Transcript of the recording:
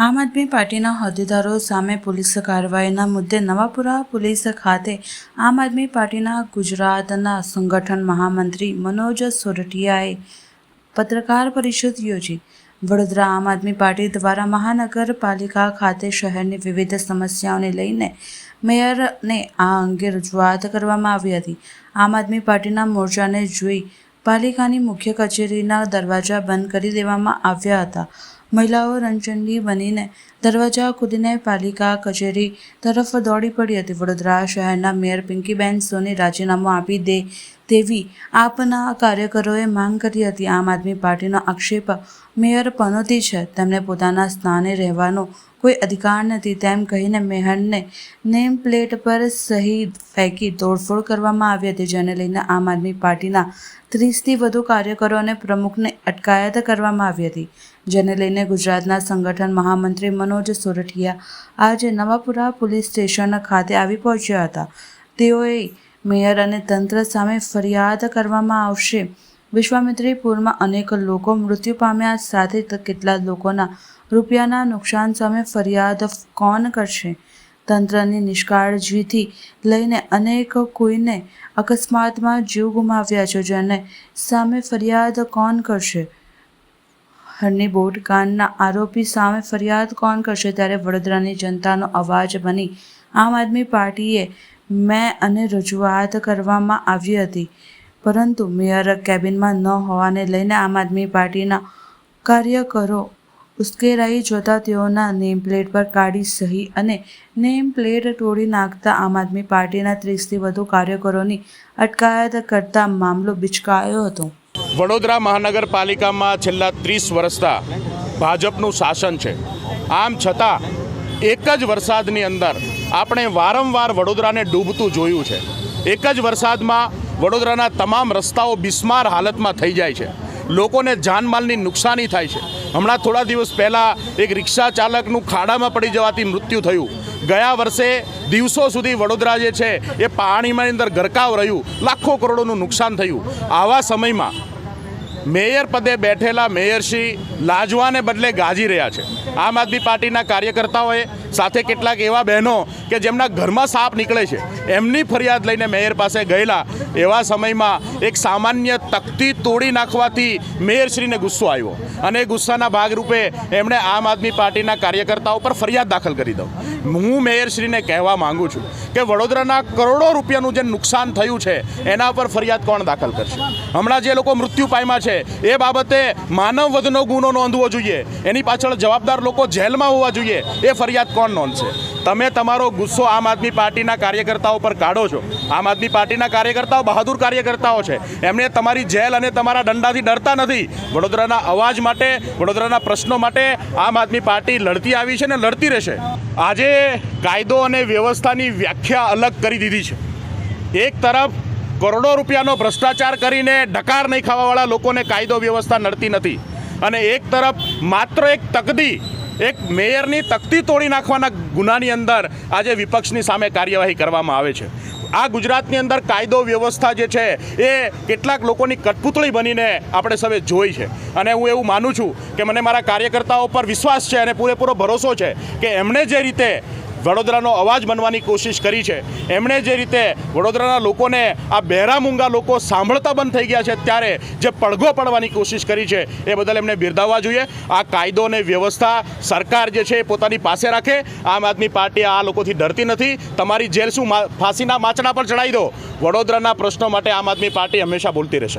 આદમી પાર્ટીના હોદ્દેદારો સામે પોલીસ કાર્યવાહીના મુદ્દે નવાપુરા પોલીસ ખાતે આમ આદમી પાર્ટીના ગુજરાતના સંગઠન મહામંત્રી મનોજ સોરઠિયાએ પત્રકાર પરિષદ યોજી. વડોદરા આમ આદમી પાર્ટી દ્વારા મહાનગરપાલિકા ખાતે શહેરની વિવિધ સમસ્યાઓને લઈને મેયરને આ અંગે રજૂઆત કરવામાં આવી હતી. આમ આદમી પાર્ટીના મોરચાને જોઈ પાલિકાની મુખ્ય કચેરીના દરવાજા બંધ કરી દેવામાં આવ્યા હતા. મહિલાઓ રણચંડી બનીને દરવાજા કૂદીને પાલિકા, કચેરી તરફ દોડી પડી હતી. વડોદરા શહેરના મેયર પિંકીબેન સોની રાજીનામું આપી દે તેવી આપના કાર્યકરોએ માંગ કરી હતી. આમ આદમી પાર્ટીનો આક્ષેપ મેયર પનોતી છે. તેમણે પોતાના સ્થાને રહેવાનો કોઈ અધિકાર નથી, તેમ કહીને મેહરને નેમ પ્લેટ પર સહી ફેંકી તોડફોડ કરવામાં આવી હતી, જેને લઈને આમ આદમી પાર્ટીના ત્રીસથી વધુ કાર્યકરો અને પ્રમુખને અટકાયત કરવામાં આવી હતી, જેને લઈને ગુજરાતના સંગઠન મહામંત્રી મનોજ સોરઠિયા આજે નવાપુરા પોલીસ સ્ટેશન ખાતે આવી પહોંચ્યા હતા. તેઓએ મેયર અને તંત્ર સામે ફરિયાદ કરવામાં આવશે. વિશ્વામિત્રીપુરમાં અનેક લોકો મૃત્યુ પામ્યા, સાથે કેટલા લોકોના રૂપિયાના નુકસાન સામે ફરિયાદ કોણ કરશે? તંત્રની નિષ્કાળજીથી લઈને અનેક કોઈને અકસ્માતમાં જીવ ગુમાવ્યા છે, જેને સામે ફરિયાદ કોણ કરશે? હરની કાનના આરોપી સામે ફરિયાદ કોણ કરશે? ત્યારે વડોદરાની જનતાનો અવાજ બની આમ આદમી પાર્ટીએ મેં અને રજૂઆત કરવામાં આવી હતી. પરંતુ મેયર કેબિનમાં ન હોવાને લઈને આમ આદમી પાર્ટીના કાર્યકરો ઉશ્કેરાઈ જોતા તેઓના નેમ પ્લેટ પર કાળી સહી અને નેમ પ્લેટ તોડી નાખતા આમ આદમી પાર્ટીના ત્રીસથી વધુ કાર્યકરોની અટકાયત કરતા મામલો બિચકાયો હતો. વડોદરા મહાનગરપાલિકામાં છેલ્લા ત્રીસ વર્ષતા ભાજપનું શાસન છે. આમ છતાં એક જ વરસાદની અંદર આપણે વારંવાર વડોદરાને ડૂબતું જોયું છે. એક જ વરસાદમાં વડોદરાના તમામ રસ્તાઓ બિસ્માર હાલતમાં થઈ જાય છે. લોકોને જાનમાલની નુકસાની થાય છે. હમણાં થોડા દિવસ પહેલાં એક રિક્ષા ચાલકનું ખાડામાં પડી જવાથી મૃત્યુ થયું. ગયા વર્ષે દિવસો સુધી વડોદરા જે છે, એ પાણીમાં અંદર ગરકાવ રહ્યું. લાખો કરોડોનું નુકસાન થયું. આવા સમયમાં મેયર પદે બેઠેલા મેયરશ્રી લાજવાને બદલે ગાજી રહ્યા છે. આમ આદમી પાર્ટીના કાર્યકર્તાઓએ સાથે કેટલાક એવા બહેનો કે જેમના ઘરમાં સાપ નીકળે છે, એમની ફરિયાદ લઈને મેયર પાસે ગયેલા એવા સમયમાં એક સામાન્ય તકતી તોડી નાખવાથી મેયરશ્રીને ગુસ્સો આવ્યો. અને ગુસ્સાના ભાગરૂપે એમણે આમ આદમી પાર્ટીના કાર્યકર્તાઓ પર ફરિયાદ દાખલ કરી દઉં. હું મેયરશ્રીને કહેવા માંગુ છું કે વડોદરાના કરોડો રૂપિયાનું જે નુકસાન થયું છે, એના પર ફરિયાદ કોણ દાખલ કરશે? હમણાં જે લોકો મૃત્યુ પામ્યા છે એ બાબતે માનવ વધનો ગુનો નોંધવો જોઈએ. એની પાછળ જવાબદાર લોકો જેલમાં હોવા જોઈએ. એ ફરિયાદ કોણ નોંધશે? તમે તમારો ગુસ્સો આમ આદમી પાર્ટીના કાર્યકર્તાઓ પર કાઢો છો. આમ આદમી પાર્ટીના કાર્યકર્તાઓ બહાદુર કાર્યકર્તાઓ છે. એમને તમારી જેલ અને તમારા દંડાથી ડરતા નથી. વડોદરાના અવાજ માટે, વડોદરાના પ્રશ્નો માટે આમ આદમી પાર્ટી લડતી આવી છે ને લડતી રહેશે. આજે કાયદો અને વ્યવસ્થાની વ્યાખ્યા અલગ કરી દીધી છે. એક તરફ કરોડો રૂપિયાનો ભ્રષ્ટાચાર કરીને ડકાર નહીં ખાવાવાળા લોકોને કાયદો વ્યવસ્થા નડતી નથી. અને એક તરફ માત્ર એક તકદી, એક મેયરની તકતી તોડી નાખવાના ગુનાની અંદર આજે વિપક્ષની સામે કાર્યવાહી કરવામાં આવે છે. આ ગુજરાતની અંદર કાયદો વ્યવસ્થા જે છે, એ કેટલાક લોકોની કઠપૂતળી બનીને આપણે સૌએ જોઈ છે. અને હું એવું માનું છું કે મને મારા કાર્યકર્તાઓ પર વિશ્વાસ છે અને પૂરેપૂરો ભરોસો છે કે એમણે જે રીતે વડોદરાનો અવાજ બનવાની કોશિશ કરી છે. એમણે જે રીતે વડોદરાના લોકોને આ બહેરા મૂંગા લોકો સાંભળતા બંધ થઈ ગયા છે, ત્યારે જે પડઘો પડવાની કોશિશ કરી છે, એ બદલ એમને બિરદાવવા જોઈએ. આ કાયદો અને વ્યવસ્થા સરકાર જે છે એ પોતાની પાસે રાખે. આમ આદમી પાર્ટી આ લોકોથી ડરતી નથી. તમારી જેલ શું ફાંસીના માચડા પર ચડાવી દો? વડોદરાના પ્રશ્નો માટે આમ આદમી પાર્ટી હંમેશા બોલતી રહેશે.